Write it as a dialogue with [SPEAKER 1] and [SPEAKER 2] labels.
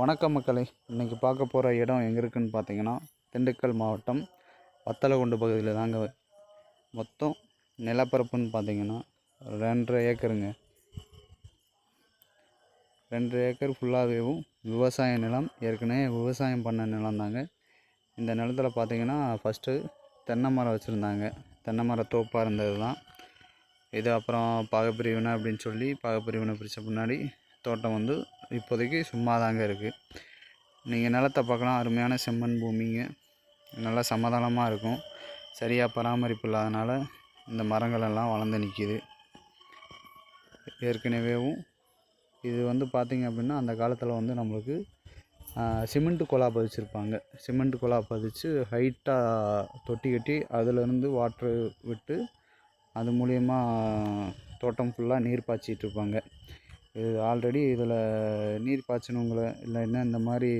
[SPEAKER 1] வணக்கம் மக்களை. இன்றைக்கி பார்க்க போகிற இடம் எங்கே இருக்குதுன்னு பார்த்தீங்கன்னா திண்டுக்கல் மாவட்டம் வத்தலகுண்டு பகுதியில் தாங்க. மொத்தம் நிலப்பரப்புன்னு பார்த்தீங்கன்னா ரெண்டரை ஏக்கருங்க. ரெண்டரை ஏக்கர் ஃபுல்லாகவேவும் விவசாய நிலம் ஏற்கனவே விவசாயம் பண்ண நிலம் தாங்க. இந்த நிலத்தில் பார்த்தீங்கன்னா ஃபஸ்ட்டு தென்னை மரம் வச்சுருந்தாங்க. தென்னை மர தோப்பாக இருந்தது தான். இது அப்புறம் பாகப்பிரிவினை அப்படின்னு சொல்லி பாகப்பிரிவினை பிரித்த பின்னாடி தோட்டம் வந்து இப்போதைக்கு சும்மா தாங்க இருக்குது நீங்கள் நிலத்தை பார்க்கலாம். அருமையான செம்மண் பூமிங்க. நல்லா சமதானமாக இருக்கும். சரியாக பராமரிப்பு இல்லாதனால இந்த மரங்கள் எல்லாம் வளர்ந்து நிற்கிது ஏற்கனவேவும் இது வந்து பார்த்திங்க அப்படின்னா அந்த காலத்தில் வந்து நம்மளுக்கு சிமெண்ட் குழா பதிச்சிருப்பாங்க. சிமெண்ட் குழா பதிச்சு ஹைட்டாக தொட்டி கட்டி அதிலேருந்து வாட்ரு விட்டு அது மூலியமாக தோட்டம் ஃபுல்லாக நீர் பாய்ச்சிட்டு இருப்பாங்க. இது ஆல்ரெடி இதில் நீர் பாய்ச்சனவங்கள இல்லைன்னா இந்த மாதிரி